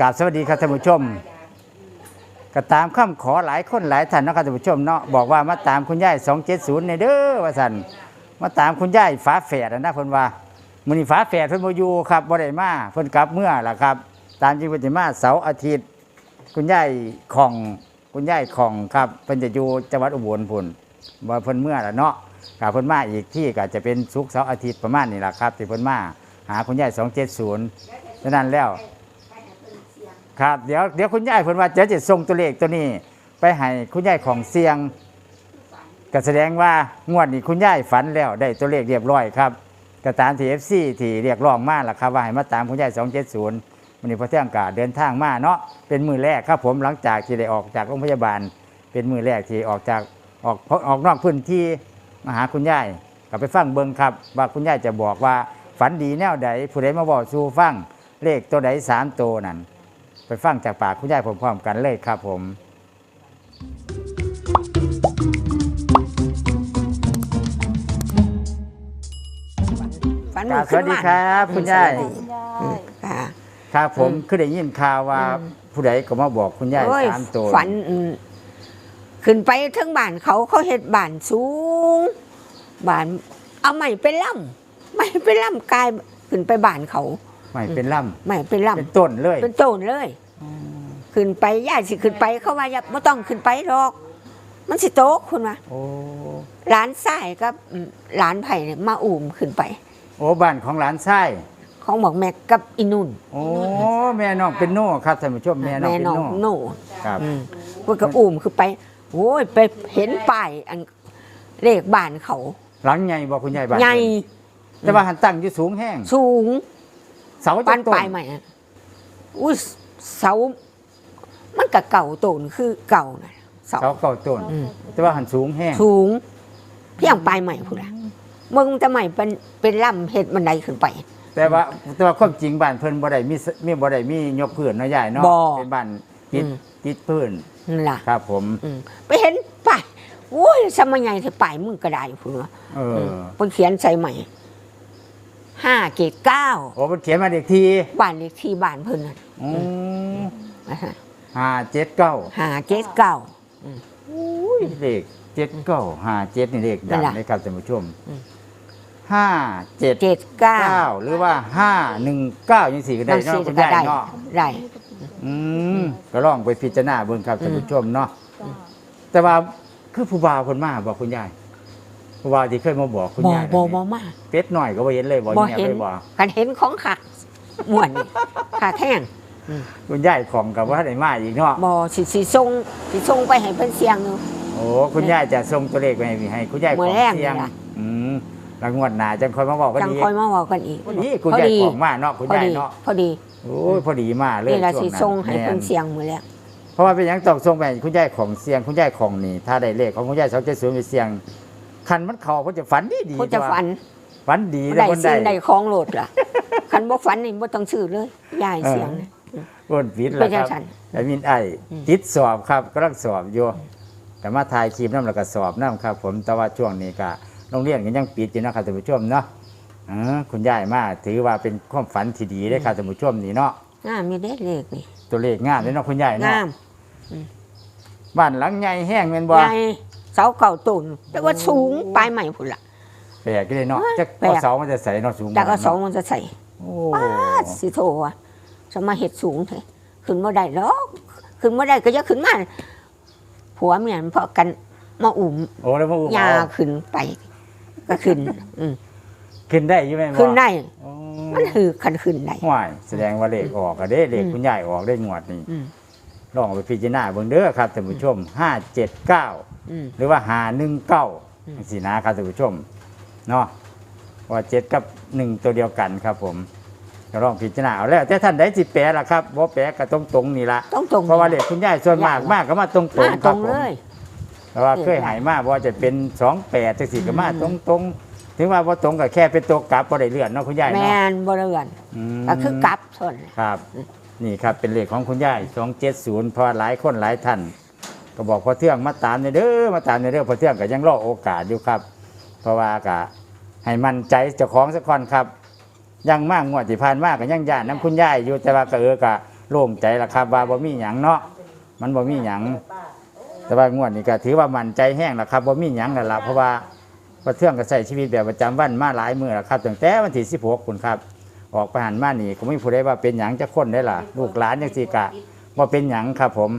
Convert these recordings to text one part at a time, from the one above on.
กราบสวัสดีครับท่านผู้ชมก็ตามคำขอหลายคนหลายท่านนะครับท่านผู้ชมเนาะบอกว่ามาตามคุณยาย270ในเด้อว่าซั่นมาตามคุณยายฝาแฝดอะนะเพิ่นว่ามื้อนี้ฝาแฝดเพิ่นบ่อยู่ครับบ่ได้มาเพิ่นกลับเมื่อล่ะครับ ตามจริงเพิ่นสิมาเสาร์อาทิตย์ คุณยายของคุณยายของครับเพิ่นจะอยู่จังหวัดอุบลพุ่นว่าเพิ่นเมื่อล่ะเนาะกับเพิ่นมาอีกที่ก็จะเป็นศุกร์เสาร์อาทิตย์ประมาณนี้ล่ะครับที่เพิ่นมาหาคุณยาย270ฉะนั้นแล้ว ครับเดี๋ยวเดี๋ยวคุณยายเพิ่นว่าจะจะส่งตัวเลขตัวนี้ ไปให้คุณยายของเสียงก็แสดงว่างวดนี้คุณยายฝันแล้วได้ตัวเลขเรียบร้อยครับก็ตามที่ FC ที่เรียกร้องมาล่ะครับว่าให้มาตามคุณยาย270วันนี้พระเที่ยงกาเดินทางมาเนาะเป็นมือแรกครับผมหลังจากที่ได้ออกจากโรงพยาบาล เป็นมือแรกที่ออกจากออกออกนอกพื้นที่มาหาคุณยายก็ไปฟังเบิงครับ ว่าคุณยายจะบอกว่าฝันดีแนวใดผู้ใดมาบอกสู่ฟังเลขตัวใดสามตัวนั่น ไปฟังจากปากคุณยายพร้อมๆกันเลยครับผมฝันคมืรัอบสวัสดีครับ คุณยายอืมค่ะครับผมคือได้ยินข่าวว่าอืมผู้ใดก็มาบอกคุณยายโอ้ยสามตัวฝันอืมขึ้นไปทั้งบ้านเขาเขาเฮ็ดบ้านสูงบ้าน เอาไม้เป็นล่ำไม้เป็นล่ำกลายขึ้นไปบ้านเขา ไม่เป็นล่ไม้เป็นำล่ำเป็นต้นเลยเป็นต้นเลยขึ้นไปย่าสิขึ้นไปเขาว่าอย่าไม่ต้องขึ้นไปหรอก มันสิโต๊ะคุณว่าโอ้หลานชายกับอืมหลานไผ่เนี่ยมาอุ่มขึ้นไป โอ้บ้านของหลานชายของบอกแม็กกับอินุ่นโอ้แม่น้องเป็นโน่ครับท่านผู้ชมแม่น้องเป็นน้องโน่โน่ครับอืมเพิ่นก็อุ่มคือไปโอ้ยไปเห็นป้ายอันเลขบ้านเขาหลังใหญ่บอกคุณยายบ้านใหญ่แต่ว่าหันตั้งอยู่สูงแห้งสูง เสาปาจะนต้ปลายใหม่อะอุ้ยเสา มันก็เก่าโตนคือเก่านะเสา เสาเก่าต้น อืม แต่ว่าหันสูงแห้งสูงเพียงปลายใหม่พูดละมึงจะใหม่เป็นเป็นล่ำเห็ดบันไดขึ้นไป แต่ว่าแต่ว่าความจริงบ้านเพิ่นบ่ได้มีสมีบ่ได้มียกพื้นเนาะยายเนาะบ่เป็นบ้านติดอืม ติดพื้นนั่นล่ะครับ ผม อืมไปเห็นป้ายโอ้ยสมัยใหญ่ที่ป้ายมึงก็ได้พูดว่าเออ เพิ่นเขียนใส่ใหม่ ห้าเกตเก้าโอ้มันเขียนมาเด็กทีบ้านเลขที่บ้านเพิ่นน่ะอืมนะฮะห้าเจ็ดเก้าห้าเกตเก้าเลขเจ็ดเก้าห้าเจ็ดนี่เลขดันั่งนล่ะเลยครับท่านผู้ชมอืม ห้าเจ็ดเกตเก้าเก้าหรือว่าห้าหนึ่งเก้ายังสี่ก็ได้บางเนาะทีคุณก็ยายได้เนาะได้ อืมก็ลองไปพิจารณาเบิ่งครับท่านอืมผู้ชมเนาะ แต่ว่าคือผู้บ่าวคนมาบอกคุณยาย ผู้บ่าวที่เคยมาบอกคุณบ่ยายบ่แบบบ่นี้มาเป็ดหน่อยก็บ่เห็นเลยบ่บ่เงียบเห็นเลยบ่กันเห็นของขักม่วนนี่ขาแท่งคุณยายของกับว่าได้มาอีกเนาะบ่สิสิส่งสิส่งไปให้เพิ่นเสียงอยู่โอ้คุณยายจะส่งตัวเลขไปให้ให้คุณยายขมื้องอแรกเสียงนี่ล่ะอืมแล้วงวดหน้าจังค่อยมาบอกกันจังอีกค่อยมาเว้ากันอีกนี่คุณยายของมาเนาะคุณพอยายดีเนาะพอดีโอ้ยพอดีมากเลยนี่ล่ะช่วสิงนั้นส่งให้เพิ่นแม่เสียงมื้อแล้วเพราะว่าเป็นหยังต้องส่งไปให้คุณยายของเสียงคุณยายของนี่ถ้าได้เลขของคุณยายสองเจ็ดศูนย์ไปเสียง คันมันเข้าเพิ่นจะฝันดีดีเพิ่นจะฝันฝันดีได้เพิ่นสิ่ได้งได้ของโลดล่ะคันบ่ฝันนี่บ่ต้องซื้อเลยยายเสียงนะเพิ่นปิดเพิ่แล้วนคจะรับฉันแต่มินไอ้อืมติดสอบครับกำลังสอบอยู่แต่มาถ่ายคลิปน้ำแล้วก็สอบน้ำครับ ผมแต่ว่าช่วงนี้ก็โรงเรียนก็ยังปิดอยู่นะครับท่านผู้ชมเนาะอ่าคุณยายมาถือว่าเป็นความฝันที่ดีได้อครับท่านผู้ชมนี่เนาะงามมีเด้เลขนี่ตัวเลขงามเลยเนาะคุณยายเนาะงามบ้านหลังใหญ่แห้งแม่นบ่ใหญ่ เสาเก่าต้นแต่ว่าสูงปลายใหม่พุ่นล่ะแปลกเลยเนาะจักแปลกเอาเสามันจะใส่เนาะสูงจากเอาสองเนาะมันจะใส่โอ้ปาดสิโทว่ะจะมาเห็ดสูงเถอะขึ้นมาได้หรอกขึ้นมาได้ก็จะขึ้นมาผัวเมียนเพราะกันมาอุ่มโอ้แล้วมาอุ้มยาเอาขึ้นไปก็ขึ้น อืมขึ้นได้อยังไงบ่ขึ้นได้โอ้มันคือคันขึ้นได้ห่วยแสดงว่าเลขออกอะเด้เลขอืมคุณยายออกได้งวดนี่อืม ลองเอาไปพิจารณาเบิ่งเด้อครับท่านผู้ชมห้าเจ็ดเก้าอืม หรือว่าหาหนึ่งเก้าอืม สีนะครับท่านผู้ชมเนาะว่าเจ็ดกับหนึ่งตัวเดียวกันครับผมก็ลองพิจารณาเอาแล้วแต่ท่านใดสิแปลล่ะครับบ่แปลก็ตรงตรงๆนี่ละต้องตรงเพราะว่าเลขคุณยายส่วนมากมากก็มาตรงตรมางคตรรับงผเลมยแต่ว่าเคยหายมากว่าจะเป็นสองแปดจังสี่ก็มาอืมตรงตรงๆ ถึงว่าบ่ตรงก็แค่เป็นตัวกลับบ่ได้เลื่อนเนาะคุณยายแมเนาะนบริเวณอืมก็คือกลับทนครับ นี่ครับเป็นเลขของคุณยาย270เพอหลายคนหลายท่านก็บอกพอเที่ยงมาตามในเด้อมาตามในเด้อพอเที่ยงก็ยังรอโอกาสอยู่ครับ เพราะว่ากะให้มั่นใจเจ้าของสักคนครับยังมากงวดที่ผ่านมากก็ยังย่านน้ำคุณยายอยู่แต่ว่าก็เออกะโล่งใจละครับว่าบ่มีหยังเนาะมันบ่มีหยังแต่ว่างวดนี้ก็ถือว่ามั่นใจแห้งละครับบ่มีหยังนั่ละเพราะว่าพอเทื่องก็ใช้ชีวิตแบบประจำวันมาหลายมือล้วครับตั้งแต่วันที่16คุณครับ ออกไปหันมานี่ก็ไม่ผู้ใดว่าเป็นหยังจะคนได้ล่ะ ลูกหลานจังซี่กะว่าเป็นหยังครับผม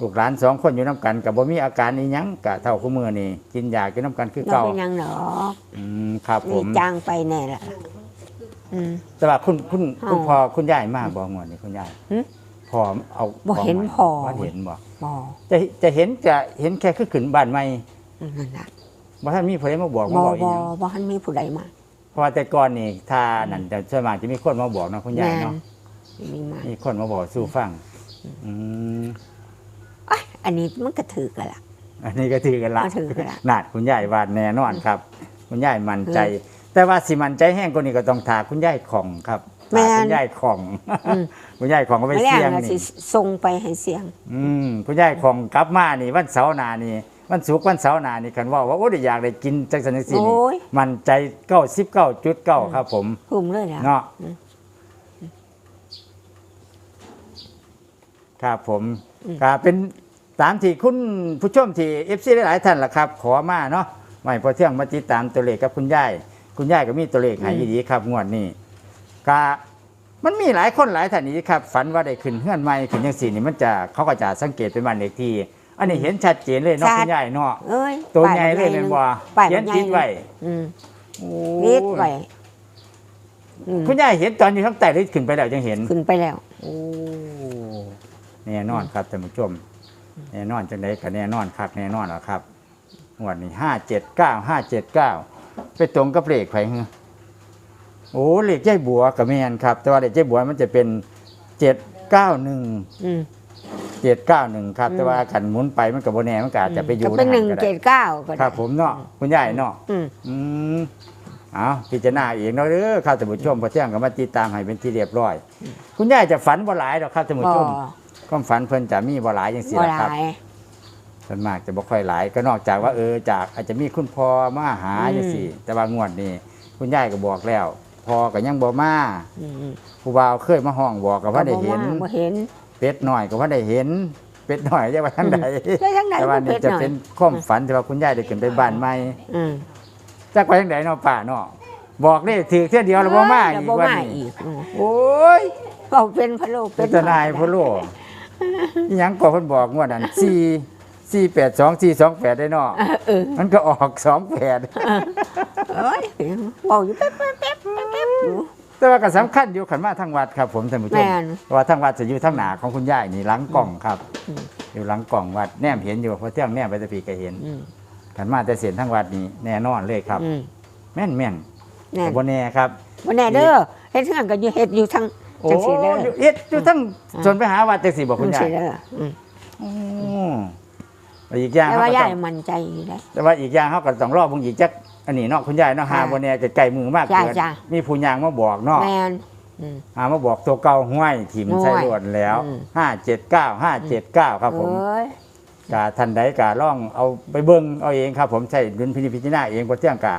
ลูกหลานสองคนอยู่น้กันกับบ่มีอาการอีหยังกะเท่าคู่มือนี่กินยากินน้ำกันคือเราเก่าเป็นหยังหรอกอืมครับผนี่มจางไปแน่ละอืม แต่ว่าคุณคุณคุณอ๋อพ่อคุณยายมาบอกงวดนี่คุณยายหึพ่อเอาบ่เห็นมาพ่อบ่เห็นบ่บอจะจะเห็นจะเห็นแค่คือขึ้นบ้านใหม่นั่นน่ะบ่ท่านมีผู้ใดมาบอกบมาอบอกอีบอหยังบอหันมีผู้ใดมา เพราะว่าแต่ก่อนนี่ถ้านั่นจะส่วนมากจะมีคนมาบอกเนาะคุณยายแม่นเนาะมีมามีคนมาบอกสู่ฟังอืมเอ้ยอันนี้มันก็ถือกันละอันนี้ก็ถือกันละก็ถือกันละนาดคุณยายวาดแน่นอนครับ คุณยายมั่นใจ แต่ว่าสิมั่นใจแห้งกว่านี้ก็ต้องถาคุณยายของครับแม่นถาคุณยายของอืมคุณยายของก็ไปไม่แรกเสี่ยงอะสินี่ส่งไปให้เสียง อืมคุณยายของกลับมานี่วันเสาร์หน้านี่วันศุกร์วันเสาร์หน้านี่กันว่าว่าโอ้ได้อยากได้กินจังสันจังซี่นี่โอ้ย มั่นใจเก้าสิบเก้าจุดเก้าครับ ผมคุ้มเลยนะเนาะอืมครับผมอืมก็เป็นตามที่คุณผู้ชมที่เอฟซีหลายๆท่านล่ะครับ ขอมาเนาะไม่พอเที่ยงมาติดตามตัวเลขกับคุณยายคุณยายก็มีตัวเลขให้ดีครับงวดนี้ก็มันมีหลายคนหลายท่านนี้ครับ ฝันว่าได้ขึ้นเฮือนใหม่ขึ้นยังสี่นี่มันจะเขาก็จะสังเกตเป็นวันเลขที่ อันนี้เห็นชัดเจนเลยเนาะคุณยายเนาะเอ้ยตัวป้าใหญ่เลยเป็นบ่ป้ายเขียนใหญ่ติดไว้อืมโอ้นิดไว้อืมคุณยายเห็นตอนอยู่ทั้งแต่เลยขึ้นไปแล้วยังเห็น ขึ้นไปแล้ว โอ้แน่นอนครับท่านผู้ชมแน่นอนจังไดก็แน่นอนคักแน่นอนแล้วครับงวดนี้ห้าเจ็ดเก้าห้าเจ็ดเก้าไปตรงกับเลขไผเหรอโอ้เลขใจบัวกับแมนครับ แต่ว่าเลขใจบัวมันจะเป็นเจ็ดเก้าหนึ่งอืม เจ็ดเก้าหนึ่งครับอืมแต่ว่าขันหมุนไปมันกับโบแน่มันก็อาจจะไปอยู่ก็เป็นหนึ่งก็ได้เจ็ดเก้าก็ได้ครับ ผมเนาะคุณยายเนาะอืมอืมเอาพิจารณาเองเนาะเด้อครับท่านผู้ชมพอเที่ยงก็มาติดตามให้เป็นที่เรียบร้อย คุณยายจะฝันบ่หลายหรอกครับท่านผู้บ่ชมความฝันเพิ่นจะมีบ่หลายอย่างสิบ่ล่ะหครับลายส่วนมากจะบ่ค่อยหลายก็นอกจากว่าเออจากอาจจะมีคุณพ่อมาหาอืมจังซี่แต่ว่างวดนี้คุณยายก็บอกแล้วพ่อก็ยังบ่มาอืมผู้บ่าวเคยมาห้องบอกก็ว่าได้เห็นบ่เห็น เป็ดน้อยก็ว่าได้เห็นเป็ดน้อยจะว่าทางใดได้ทั้งไหนแต่ว่าก็นี่เป็ดจะหน่อยเป็นความฝันที่ว่าคุณยายได้ขึ้นไปบ้านใหม่อืมจักไปทางใดเนาะป้าเนาะบอกได้ถือเที่ยเดียวแล้วบ่มาอีแล้วกบ่วันมานี้อีกอืมโอ้ยก็เป็นพะโล้เป็นทนายพ่อโลกอิหยังก็เพิ่นบอกงวดนั้น4 4 8 2 4 2 8ได้เนาะเออมันก็ออก2 8เอ้ยบอกอยู่แป๊บแป๊บแป๊บแป๊บ แป๊บอยู่แต่ว่าก็สำคัญอยู่ขันมาทางวัดครับ ผมท่านผู้ชมแม่น เพราะว่าทางวัดจะอยู่ทางหน้าของคุณยายนี่หลังกล่องครับอืมอยู่หลังกล่องวัดแนมเห็นอยู่เพราะเที่ยงแนมไปแตะปีก็เห็นอืมขันมาแต่เสียนทางวัดนี่แน่นอนเลยครับ อืมแม่นแม่นแน่แต่บ่แน่ครับ บ่แน่เด้อเฮ็ดเทื่อนก็อยู่เฮ็ดอยู่ทั้งโอ้จังซี่เด้ออยู่เอ็ดอยู่ทั้งจนไปหาวัดจังสี่บอกคุคุณณยาสิยเด้ออืมอืมอีกอย่างแต่เขาว่าก็ยาต้ยองมั่นใจอยู่ได้แต่ว่าอีกอย่างเขาก็ต้องรอบเบางอีกจัก อันนี้เนาะคุณยายเนาะหาจ้ะบ่แน่ไกลๆมือมากจ้ะเกินจ้ะ มีผู้ยางมาบอกเนาะแม่นอืม หามาบอกตัวเก่าห้วยถิ่มห้วยใส่รวดแล้วอืม ห้าเจ็ดเก้าห้าเจ็ดเก้าครับผม เอ้ย กาทันใดกาล่องเอาไปเบิ่งเอาเองครับ ผมใช้ดุลพินิจพิจารณาเองบ่เที่ยงกะ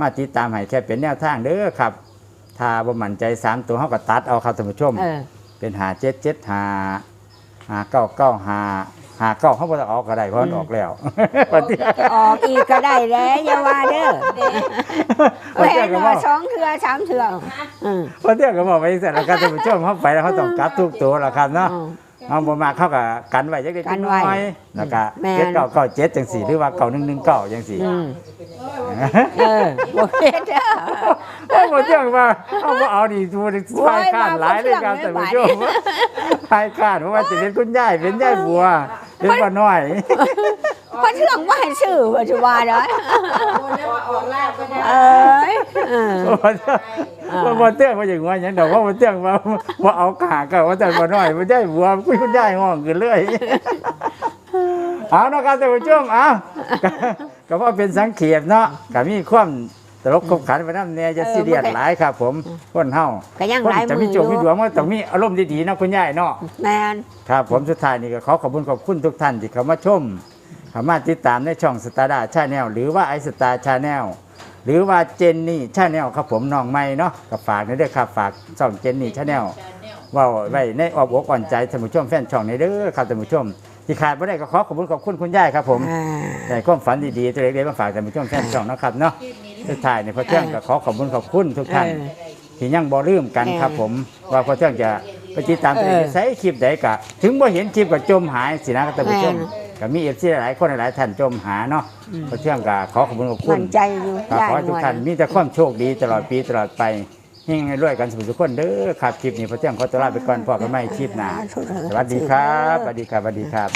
มาติดตามให้แค่เป็นแนวทางเด้อครับ ถ้าบ่มั่นใจสามตัวเฮาก็ตัดเอาครับท่านผู้ชม เออ เป็นหาเจ็ดเจ็ดหาหาเก้าเก้าหา หาเก้าเขาบ่ต้องออกก็ได้เพราะมันออกแล้ววันที่ออกอีกก็ได้แล้วอย่าว่าเด้อวันแม่ที่นก็บว่าอกสองเทื่อสามเทื่ออืมวันที่ก็บอกไปเสร็จแล้วครับท่านผู้ชมเขาไปแล้วเขาต้องกลับทุกตัวแล้วครับเนาะอืมเอาบ่มาเข้ากับกันไว้จักเล็กกันน้ไว้อยแล้วก็แม่นเจ็ดเก้าเก้าเจ็ดจังสี่หรือว่าเก้าหนึ่งหนึ่งเก้าจังสี่ อืมเออบ่เฮ็ดเด้อ โอ้บ่เที่ยงว่าเอาบ่เอาดิทูดิโอ้พายยข้านหลายเลยครับมาบ่ท่านเที่ผู้ยชงมเลยพายข้านเพราะว่าจะเป็นคุณยายเป็นยายบัว เป็นบ่น้อย เพราะเทื่องบ่ให้ซื้อว่าจะว่าเด้อออกล่าก็ได้เอ้ยเออบ่เที่ยงบ่บ่เที่ยงว่าอย่างว่าหยังดอกว่าบ่เที่ยงว่าบ่เอาขาก็ว่าแต่บ่น้อยบ่ยายบัวคุยคุณยายห้องขึ้นเลยเอาเนาะครับท่านผู้ชมเอาก็ก็ว่าเป็นสังเขปเนาะก็มีความ ตลกขบขันไปน้ำแน่จะซีเรียสหลายครับ ผมคนเฮาก็ยังคนหลายจะมืมีออโจยู่มีดวงมันต้องมีอารมณ์ดีๆเนาะคุณยายเนาะแม่นครับ ผมสุดท้ายนี่ก็ขอขอบคุณขอบคุณทุกท่านที่เข้ามาชมเข้ามาติดตามในช่องสตาร์ดาชาแนลหรือว่าไอสตาร์ชาแนลหรือว่าเจนนี่ชาแนลครับผมน้องใหม่เนาะก็ฝากในเด้อครับฝากช่องเจนนี่ชาแนลเว่าไว้ในออบอกอ่อนใจท่านผู้ชมแฟนช่องในเด้อครับท่านผู้ชมที่ขาดไม่ได้ก็ขอขอบคุณขอบคุณคุณยายครับผมอ่าได้ความฝันดีๆตัวเล็กๆมาฝากท่านผู้ชมแฟนช่องนะครับเนาะ สุดท้ายในพอเที่ยงก็ขอขอบคุณขอบคุณทุกท่าน เออ ที่ยังบ่ลืมกันเออครับผม ว่าพอเที่ยงจะไปติดตามตัวเอเอองใช้คลิปใดกะ ถึงบ่เห็นคลิปก็จมหายสินะครับท่านผู้ชมแม่ก็มีเอฟซีหลายคนหลายท่านจมหาเนาะพอเที่ยงก็ขอขอบคุณขอบคุมั่ณนใจอยู่ก็ยายขอให้ทุกท่านมีแต่ความโชคดีตลอดปีตลอดไปเฮงให้รวยกันสุขทุกคนเด้อครับคลิปนี้พอเที่ยงขอตัวลาไปก่อนพอกันใหม่คลิปหน้าสวัสดีครับสวัสดีครับสวัสดีครับ